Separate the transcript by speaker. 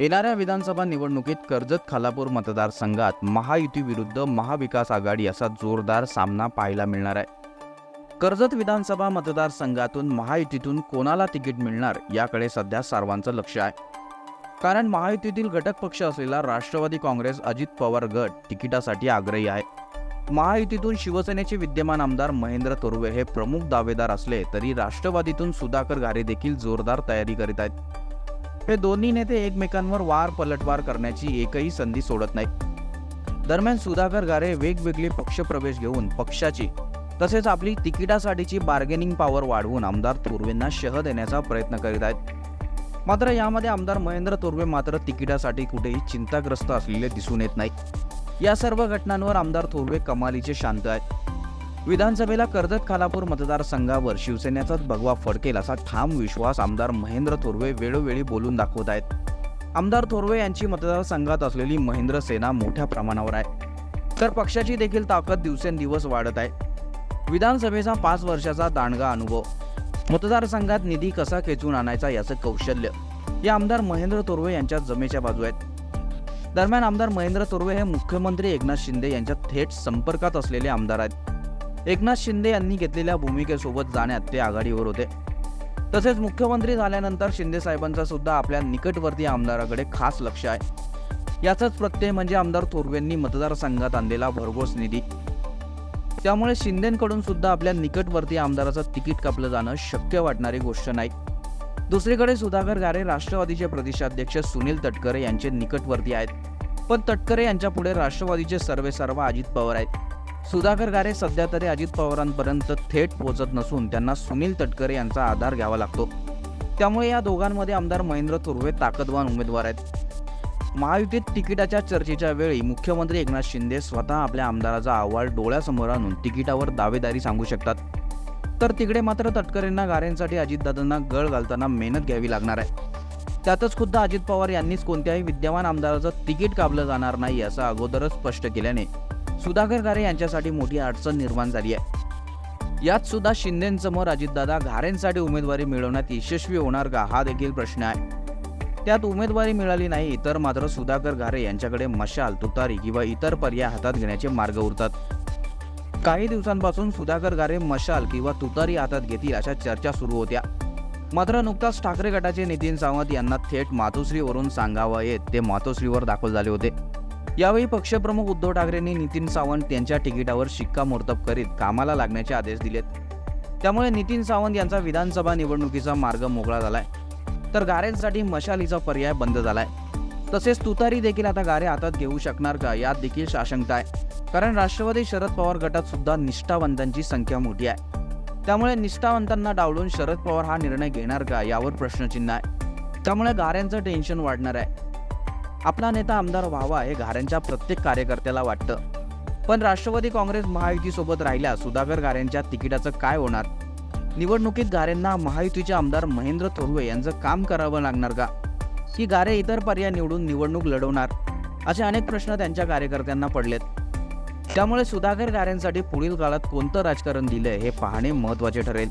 Speaker 1: येणाऱ्या विधानसभा निवडणुकीत कर्जत खालापूर मतदारसंघात महायुती विरुद्ध महाविकास आघाडी असा जोरदार सामना पाहायला मिळणार आहे. कर्जत विधानसभा मतदारसंघातून महायुतीतून कोणाला तिकीट मिळणार याकडे सध्या सर्वांचं लक्ष आहे. कारण महायुतीतील घटक पक्ष असलेला राष्ट्रवादी काँग्रेस अजित पवार गट तिकिटासाठी आग्रही आहे. महायुतीतून शिवसेनेचे विद्यमान आमदार महेंद्र तोरवे हे प्रमुख दावेदार असले तरी राष्ट्रवादीतून सुधाकर घारे देखील जोरदार तयारी करीत आहेत. हे दोन्ही नेते एकमेकांवर वार पलटवार करण्याची एकही संधी सोडत नाहीत. दरम्यान सुधाकर गारे वेगवेगळे पक्षप्रवेश घेऊन पक्षाची तसेच आपली तिकिटासाठीची बार्गेनिंग पॉवर वाढवून आमदार तुर्वेंना शह देण्याचा प्रयत्न करीत आहेत. मात्र यामध्ये आमदार महेंद्र तुर्वे मात्र तिकिटासाठी कुठेही चिंताग्रस्त असलेले दिसून येत नाही या सर्व घटनांवर आमदार थोरवे कमालीचे शांत आहेत. विधानसभेला कर्जत खालापूर मतदारसंघावर शिवसेनेचाच भगवा फडकेल असा ठाम विश्वास आमदार महेंद्र थोरवे वेळोवेळी बोलून दाखवत आहेत. आमदार थोरवे यांची मतदारसंघात असलेली महेंद्र सेना मोठ्या प्रमाणावर आहे. तर पक्षाची देखील ताकद दिवसेंदिवस वाढत आहे. विधानसभेचा पाच वर्षाचा दांडगा अनुभव. मतदारसंघात निधी कसा खेचून आणायचा याचं कौशल्य. या आमदार महेंद्र तोरवे यांच्या जमेच्या बाजू आहेत. दरम्यान आमदार महेंद्र तोरवे हे मुख्यमंत्री एकनाथ शिंदे यांच्या थेट संपर्कात असलेले आमदार आहेत. एकनाथ शिंदे यांनी घेतलेल्या भूमिकेसोबत जाण्यात ते आघाडीवर होते. तसेच मुख्यमंत्री झाल्यानंतर शिंदे साहेबांचा सुद्धा आपल्या निकटवर्ती आमदाराकडे खास लक्ष आहे. याचाच प्रत्यय म्हणजे आमदार थोरवेंनी मतदारसंघात आणलेला भरघोस निधी. त्यामुळे शिंदेकडून सुद्धा आपल्या निकटवर्ती आमदाराचं तिकीट कापलं जाणं शक्य वाटणारी गोष्ट नाही. दुसरीकडे सुधाकर गारे राष्ट्रवादीचे प्रदेशाध्यक्ष सुनील तटकरे यांचे निकटवर्ती आहेत. पण तटकरे यांच्या पुढे राष्ट्रवादीचे सर्वे सर्व अजित पवार आहेत. सुधाकर गारे सध्या तरी अजित पवारांपर्यंत थेट पोहोचत नसून त्यांना सुनील तटकरे यांचा आधार घ्यावा लागतो. त्यामुळे या दोघांमध्ये आमदार महेंद्र तुर्वे ताकदवान उमेदवार आहेत. महायुतीत तिकिटाच्या चर्चेच्या वेळी मुख्यमंत्री एकनाथ शिंदे स्वतः आपल्या आमदाराचा अहवाल डोळ्यासमोर आणून तिकिटावर दावेदारी सांगू शकतात. तर तिकडे मात्र तटकरेंना गाऱ्यांसाठी अजितदादांना गळ घालताना मेहनत घ्यावी लागणार आहे. त्यातच खुद्द अजित पवार यांनीच कोणत्याही विद्यमान आमदाराचं तिकीट कापलं जाणार नाही असं अगोदरच स्पष्ट केल्याने सुधाकर गारे यांच्यासाठी मोठी अडचण निर्माण झाली आहे. यात सुद्धा शिंदेसमोर अजितदादा घारेंसाठी उमेदवारी मिळवण्यात यशस्वी होणार का हा देखील प्रश्न आहे. त्यात उमेदवारी मिळाली नाही तर मात्र सुधाकर घारे यांच्याकडे मशाल तुतारी किंवा इतर पर्याय हातात घेण्याचे मार्ग उरतात. काही दिवसांपासून सुधाकर गारे मशाल किंवा तुतारी हातात घेतील अशा चर्चा सुरू होत्या. मात्र नुकताच ठाकरे गटाचे नितीन सावंत यांना थेट मातोश्रीवरून सांगावं येत ते मातोश्रीवर दाखल झाले होते. यावेळी पक्षप्रमुख उद्धव ठाकरेंनी नितीन सावंत यांच्या तिकिटावर शिक्कामोर्तब करीत कामाला लागण्याचे आदेश दिलेत. त्यामुळे नितीन सावंत यांचा विधानसभा निवडणुकीचा मार्ग मोकळा झालाय. तर गारेंसाठी मशालीचा पर्याय बंद झालाय. तसेच तुतारी देखील आता गारे हातात घेऊ शकणार का यात देखील साशंकता आहे. कारण राष्ट्रवादी शरद पवार गटात सुद्धा निष्ठावंतांची संख्या मोठी आहे. त्यामुळे निष्ठावंतांना डावलून शरद पवार हा निर्णय घेणार का यावर प्रश्नचिन्ह आहे. त्यामुळे गाऱ्यांचं टेन्शन वाढणार आहे. आपला नेता आमदार व्हावा हे घाऱ्यांच्या प्रत्येक कार्यकर्त्याला वाटतं. पण राष्ट्रवादी काँग्रेस महायुतीसोबत राहिल्या सुधाकर गाऱ्यांच्या तिकिटाचं काय होणार? निवडणुकीत गारेंना महायुतीचे आमदार महेंद्र थोरवे यांचं काम करावं लागणार का? की गारे इतर पर्याय निवडून निवडणूक लढवणार असे अनेक प्रश्न त्यांच्या कार्यकर्त्यांना पडलेत. त्यामुळे सुधाकर गाऱ्यांसाठी पुढील काळात कोणतं राजकारण दिलंय हे पाहणे महत्त्वाचे ठरेल.